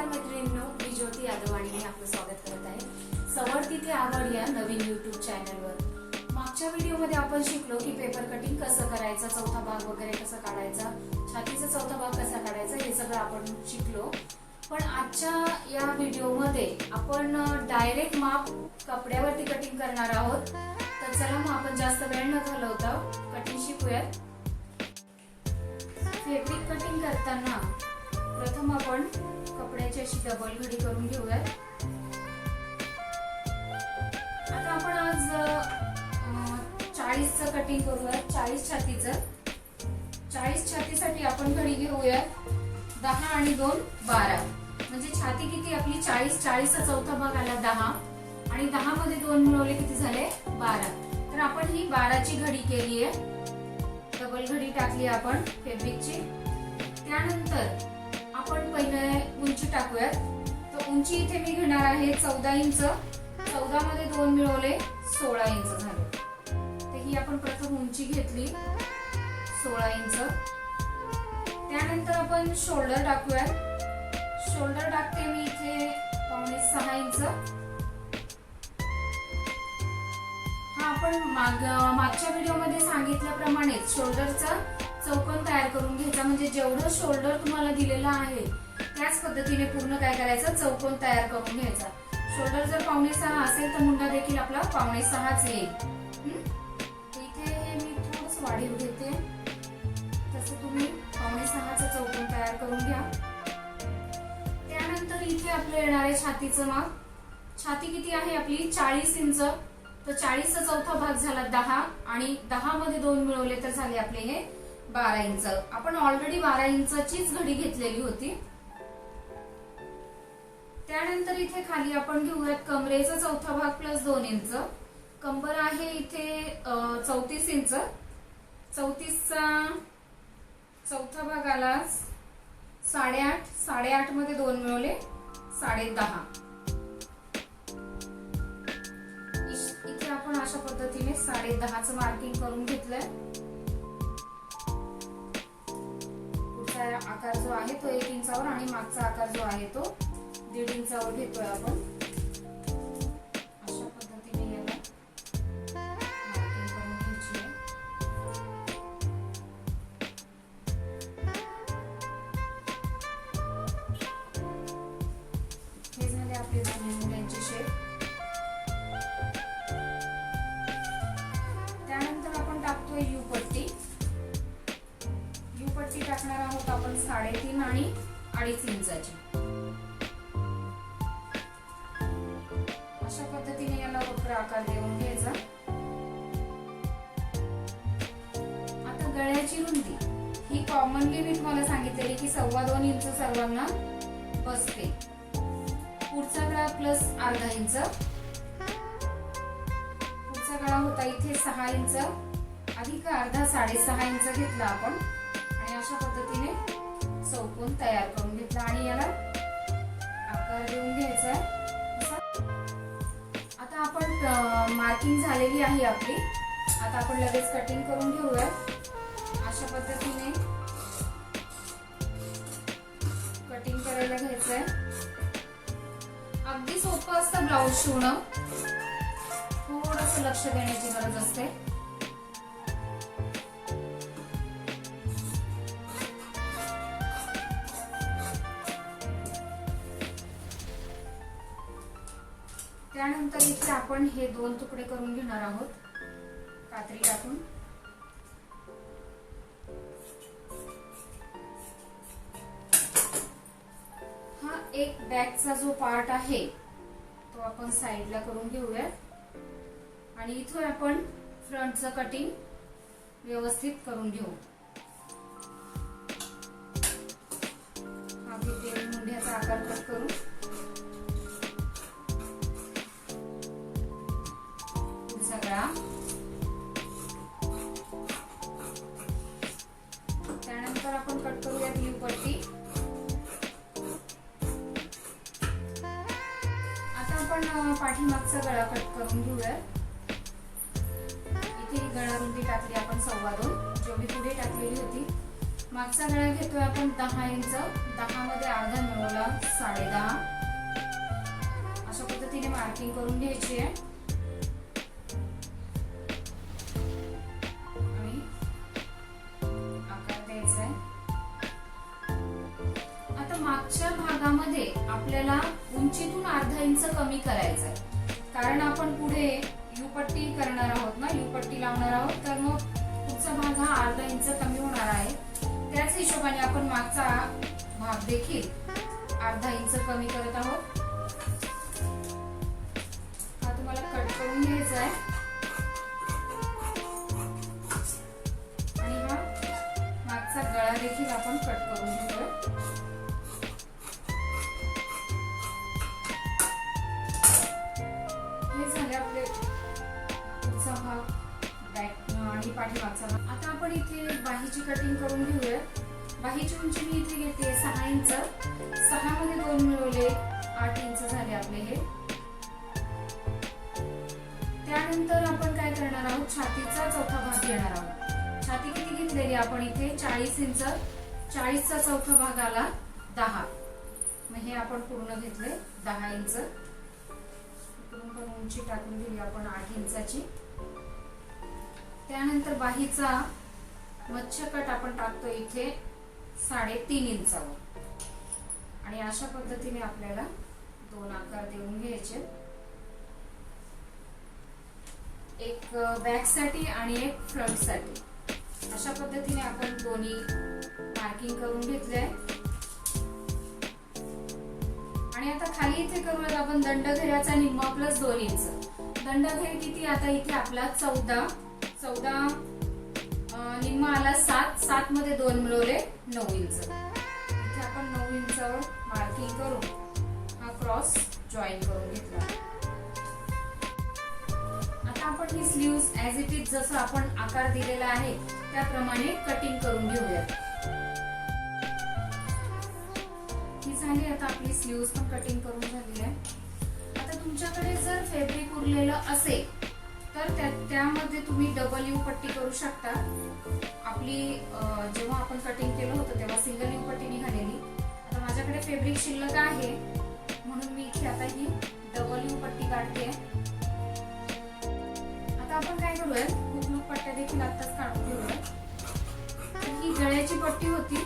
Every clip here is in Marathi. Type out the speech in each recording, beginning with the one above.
नमस्कार मैत्रिणींनो मी ज्योती यादव आणि मी आपलं स्वागत करत आहे. सवड तिथे आवड या नवीन युट्यूब चॅनलवर मागच्या व्हिडिओमध्ये आपण शिकलो की पेपर कटिंग कसं करायचं चौथा भाग वगैरे कसा काढायचा छातीचा चौथा भाग कसा काढायचा हे सगळं आपण शिकलो. पण आजच्या या व्हिडिओमध्ये आपण डायरेक्ट माप कपड्यावरती कटिंग करणार आहोत. तर चला मग आपण जास्त वेळ न घालवता कटिंग शिकूयात. फेब्रिक कटिंग करताना प्रथम आपण कपड्याची अशी डबल घडी करून घेऊयात. आता आपण आज चाळीसचं कटिंग करूयात. चाळीस छातीचं. चाळीस छातीसाठी आपण घडी घेऊयात. दहा आणि दोन बारा. म्हणजे छाती किती? आपली चाळीस चाळीसचा चौथा भाग आला दहा. आणि दहा मध्ये दोन मिळवले किती झाले? बारा. तर आपण ही बाराची घडी केली आहे डबल घडी टाकली आपण फेब्रिकची त्यानंतर आपण पहिले उंची टाकूयात. तर उंची इथे मी घेणार आहे चौदा इंच. चौदा मध्ये दोन मिळवले सोळा इंच झाले. तर ही आपण प्रथम उंची घेतली सोळा इंच. त्यानंतर आपण शोल्डर टाकूयात. शोल्डर टाकते मी इथे पावणे सहा इंच. हा आपण माग मागच्या व्हिडिओमध्ये सांगितल्याप्रमाणे शोल्डरचा म्हणजे जेवढं शोल्डर तुम्हाला दिलेलं आहे त्याच पद्धतीने पूर्ण काय करायचं? चौकोन तयार करून घ्यायचा. शोल्डर जर पावणे सहा असेल तर मुंडा देखील आपला पावणे सहाच येईल इथे हे मी थोडस वाढीव घेते. तसं तुम्ही पावणे सहाचा चौकोन तयार करून घ्या. त्यानंतर इथे आपलं येणार आहे छातीचं माप. छाती किती आहे आपली? चाळीस इंच. तर चाळीसचा चौथा भाग झाला दहा आणि दहा मध्ये दोन मिळवले तर झाले आपले हे बारा इंच. आपण ऑलरेडी बारा इंचचीच घडी घेतलेली होती. त्यानंतर इथे खाली आपण घेऊयात कमरेचा चौथा भाग प्लस दोन इंच. कंबर आहे इथे चौतीस इंच. चौतीसचा चौथा भाग आला साडेआठ साडेआठमध्ये दोन मिळवले साडे दहा. इथे आपण अशा पद्धतीने साडे दहाच मार्किंग करून घेतलंय. आकार जो आहे तो एक इंचावर आणि मागचा आकार जो आहे तो दीड इंचावर घेतोय आपण. आणि अडीच इंचाची अशा पद्धतीने याला वक्र आकार देऊन घ्यायचा. आता गळ्याची रुंदी. ही कॉमनली मी तुम्हाला सांगितलेली की सव्वा दोन इंच सर्वांना बसते. पुढचा गळा प्लस अर्धा इंच. पुढचा गळा होता इथे सहा इंच. अधिक अर्धा साडेसहा इंच घेतला आपण. आणि अशा पद्धतीने चौकून तयार करून घेतला आणि याला आकार देऊन घ्यायचा आता आपण मार्किंग झालेली आहे आपली. आता आपण लगेच कटिंग करून घेऊया. अशा पद्धतीने कटिंग करायला घ्यायचंय. अगदी सोपं असतं ब्लाऊज शिवणं. थोडस लक्ष देण्याची गरज असते. त्यानंतर इथे आपण हे दोन तुकडे करून घेणार आहोत. कात्री टाकून. हा एक बॅकचा जो पार्ट आहे तो आपण साईडला करून घेऊया. आणि इथून आपण फ्रंटचं कटिंग व्यवस्थित करून घेऊ. हा घेते मुंढ्याचा आकार कट करू. करा. त्यानंतर आपण कट करूया ब्ल्यू पट्टी. आता आपण पाठीमागचा गळा कट करून घेऊया इथे ही गळा रुंदी टाकली आपण सव्वा दोन जेवढी पुढे टाकलेली होती. मागचा गळा घेतोय आपण दहा इंच दहा मध्ये अर्धा मिळवला साडे दहा अशा पद्धतीने मार्किंग करून घ्यायची आहे. आपल्याला उंचीतून अर्धा इंच कमी करायचं आहे. कारण आपण पुढे युपट्टी करणार आहोत ना? युपट्टी लावणार आहोत. तर मग पुढचा भाग हा अर्धा इंच कमी होणार आहे. त्याच हिशोबाने आपण मागचा भाग देखील अर्धा इंच कमी करत आहोत. हा तुम्हाला कट करून घ्यायचा आहे. आणि हा मागचा गळा देखील आपण कट करून घेऊया आहे पाठीमागचा आता आपण इथे बाहीची कटिंग करून घेऊया. बाहीची उंची मी इथे घेते सहा इंच. सहा मध्ये दोन मिळवले. आठ इंच झाले आपले हे. त्यानंतर आपण काय करणार आहोत? छातीचा चौथा भाग घेणार आहोत. छाती किती घेतलेली आपण इथे? चाळीस इंच. चाळीसचा चौथा भाग आला दहा. मग हे आपण पूर्ण घेतले दहा इंच. उंची टाकून दिली आपण आठ इंचाची. त्यानंतर बाहीचा मच्छकट आपण टाकतो इथे साडेतीन इंचावर. आणि अशा पद्धतीने आपल्याला दोन आकार देऊन घ्यायचे. एक बॅकसाठी आणि एक फ्रंटसाठी अशा पद्धतीने आपण दोन्ही मार्किंग करून घेतले आणि आता खाली इथे करूयात आपण दंडघेऱ्याचा निम्मा प्लस दोन इंच. दंडघेर किती? आता इथे आपला चौदा चौदा निम्मा आला सात सात मध्ये दोन मिळवले नऊ इंच. इथे आपण नऊ इंचावर मार्किंग करून हा क्रॉस जॉईन करून घेतला. आता आपण ही स्लीव्ह ऍज इट इज जसं आपण आकार दिलेला आहे त्याप्रमाणे कटिंग करून घेऊयात. ही झाली आता आपली स्लीव्ह पण कटिंग करून झाली आहे. आता तुमच्याकडे जर फेब्रिक उरलेलं असेल तर त्या त्यामध्ये तुम्ही डबल यू पट्टी करू शकता. आपली जेव्हा आपण कटिंग केलं होतं तेव्हा सिंगल यू पट्टी निघालेली. आता माझ्याकडे फेब्रिक शिल्लक आहे. म्हणून मी इथे आता ही डबल यू पट्टी काढते. आता आपण काय करूया खूप लूक पट्ट्या देखील आताच काढून घेऊया ही गळ्याची पट्टी होती.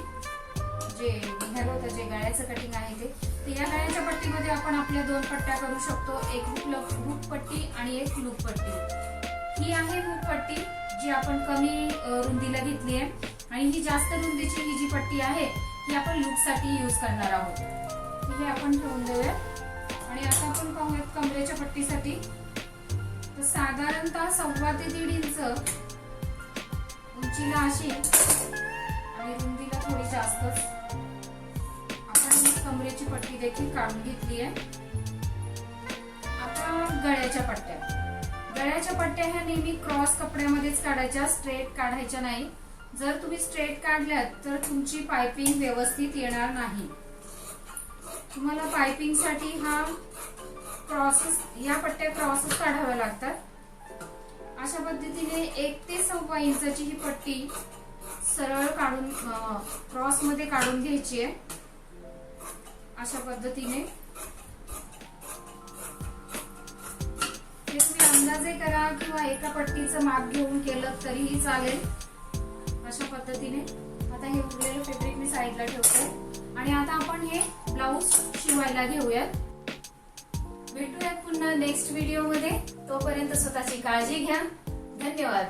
जे निघालं होतं जे गळ्याचं कटिंग आहे ते तर या गळ्याच्या पट्टीमध्ये आपण आपल्या दोन पट्ट्या करू शकतो. एक हुक हुक पट्टी आणि एक लूप पट्टी. ही आहे हुक पट्टी जी आपण कमी रुंदीला घेतली आहे. आणि ही जास्त रुंदीची ही जी पट्टी आहे ही आपण लूपसाठी युज करणार आहोत. हे आपण ठेवून देऊया. आणि आता आपण पाहूयात कमरेच्या पट्टीसाठी. तर साधारणतः सव्वा ते दीड इंच उंचीला अशी आणि रुंदीला थोडी जास्तच. कमरेची पट्टी देखील काढून घेतली आहे. आता गळ्याच्या पट्ट्या. गळ्याच्या पट्ट्या ह्या नेहमी क्रॉस कपड्यामध्येच काढायच्या स्ट्रेट काढायच्या नाही. जर तुम्ही स्ट्रेट काढल्यात तर तुमची पायपिंग व्यवस्थित येणार नाही. तुम्हाला पायपिंगसाठी हा क्रॉसेस या पट्ट्या क्रॉसेस काढाव्या लागतात. अशा पद्धतीने एक ते सव्वा इंचाची ही पट्टी सरळ काढून क्रॉसमध्ये काढून घ्यायची आहे. अशा पद्धतीने. हे तुम्ही अंदाजे करा किंवा एका पट्टीचं माप घेऊन केलं तरीही चालेल. अशा पद्धतीने. आता हे उरलेलं फेब्रिक मी साईडला ठेवते. आणि आता आपण हे ब्लाऊज शिवायला घेऊयात. भेटूयात पुन्हा नेक्स्ट व्हिडिओमध्ये. तोपर्यंत स्वतःची काळजी घ्या. धन्यवाद.